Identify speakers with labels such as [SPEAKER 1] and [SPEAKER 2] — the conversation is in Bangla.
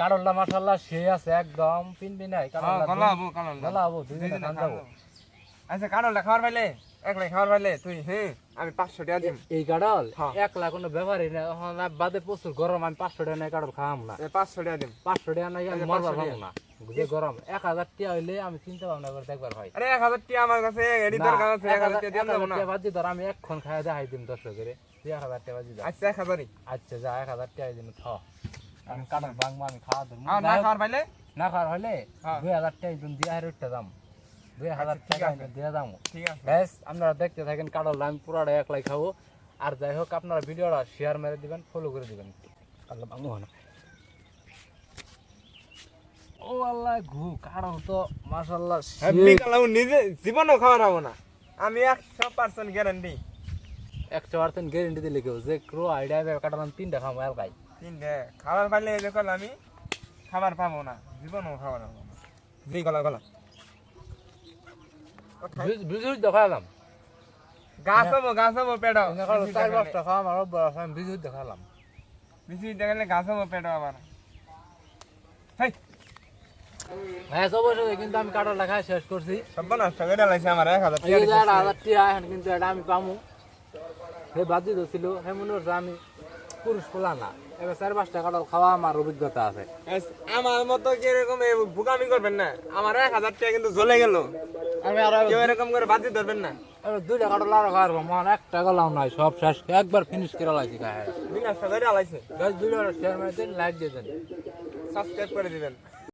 [SPEAKER 1] কারণটা মাশাআল্লাহ সেই আছে একদম পিনবি নাই
[SPEAKER 2] কারণ
[SPEAKER 1] দুই দিনে খান যাব।
[SPEAKER 2] আচ্ছা খাবার পাইলে? খাবার পাইলে তুই হ্যাঁ আমি পাঁচশো টাকা দিম।
[SPEAKER 1] এই। একলা কোনো ব্যাপারই না এখন বাদে প্রচুর গরম আমি পাঁচশো টাকা নাই কাডল খাওয়াম না।
[SPEAKER 2] এই পাঁচশো টাকা দিম।
[SPEAKER 1] পাঁচশো টাকা নাই আমি মরবার
[SPEAKER 2] 500
[SPEAKER 1] পাবো না। যে গরম এক হাজার টাকা হইলে আমি চিন্তা ভাবনা করে দেখবার ভাই
[SPEAKER 2] আরে এক হাজার টাকা আমার কাছে এডি দরকার আছে এক হাজার টাকা দিয়ে দেবো না।
[SPEAKER 1] বাজি ধর আমি দেখাই দিম টাকা বাজি
[SPEAKER 2] আচ্ছা এক হাজারই।
[SPEAKER 1] আচ্ছা যা এক হাজার টাকা দিন থ আমি কাডল ভাঙবো আমি খাওয়া
[SPEAKER 2] আর না খাবার পাইলে?
[SPEAKER 1] না খাওয়ার হলে
[SPEAKER 2] হ্যাঁ।
[SPEAKER 1] দুই হাজার টাকা দিন দিয়ে টাকা দাম। দুই হাজার
[SPEAKER 2] আচ্ছা,
[SPEAKER 1] টাকা দিয়ে দাম।
[SPEAKER 2] ঠিক আছে।
[SPEAKER 1] ব্যাস আপনারা দেখতে থাকেন কাডল আমি পুরাটা একলাই খাব। আর যাই হোক আপনারা ভিডিওটা শেয়ার মেরে দিবেন ফলো করে দিবেন। আল্লাহ ভাঙবো না। ও আল্লাহ ঘু কাডল তো মাশাল্লাহ
[SPEAKER 2] হ্যাপি কালাম নিজে জীবনও খাওয়ার হব না। আমি একশো পার্সেন্ট গ্যারান্টি
[SPEAKER 1] একশো পার্সেন্ট গ্যারেন্টি দিলে কেউ যে ক্রো আইডিয়া কাটাল আমি তিনটা খাব এলাকায়
[SPEAKER 2] তিনটে। খাবার পাইলে এই আমি খাবার পাবো না জীবনও খাবার হব না। জি গলা গলা।
[SPEAKER 1] বিজুর দেখালাম
[SPEAKER 2] গাছ হব গাছ হব পেটো।
[SPEAKER 1] চার পাঁচটা খাওয়াম আর আমি বিজুর দেখালাম।
[SPEAKER 2] দেখালে গাছ হব পেটো আবার হেই।
[SPEAKER 1] হ্যাঁ সব কিন্তু আমি লেখা শেষ করছি।
[SPEAKER 2] আমার এক হাজার টাকা
[SPEAKER 1] হাজার টিয়া কিন্তু এটা আমি পামু। সে বাদি ছিল সে মনে হচ্ছে আমি পুরুষ পোলা না। এবার চার পাঁচটা কাটল খাওয়া আমার অভিজ্ঞতা আছে।
[SPEAKER 2] আমার মতো কীরকম এই বুকামি করবেন না? আমার এক হাজার টাকা কিন্তু জ্বলে গেল।
[SPEAKER 1] আমি আর
[SPEAKER 2] কেউ এরকম করে বাজি ধরবেন না।
[SPEAKER 1] এবার দুইটা কাটাল আরও খাওয়ার আমার একটা গেলাম নাই সব শেষ। একবার ফিনিশ করে লাইছি খায়
[SPEAKER 2] বিনাশ করে আলাইছে।
[SPEAKER 1] দুইটা শেয়ার মারি দিন লাইক দিয়ে দেন।
[SPEAKER 2] সাবস্ক্রাইব করে দিবেন।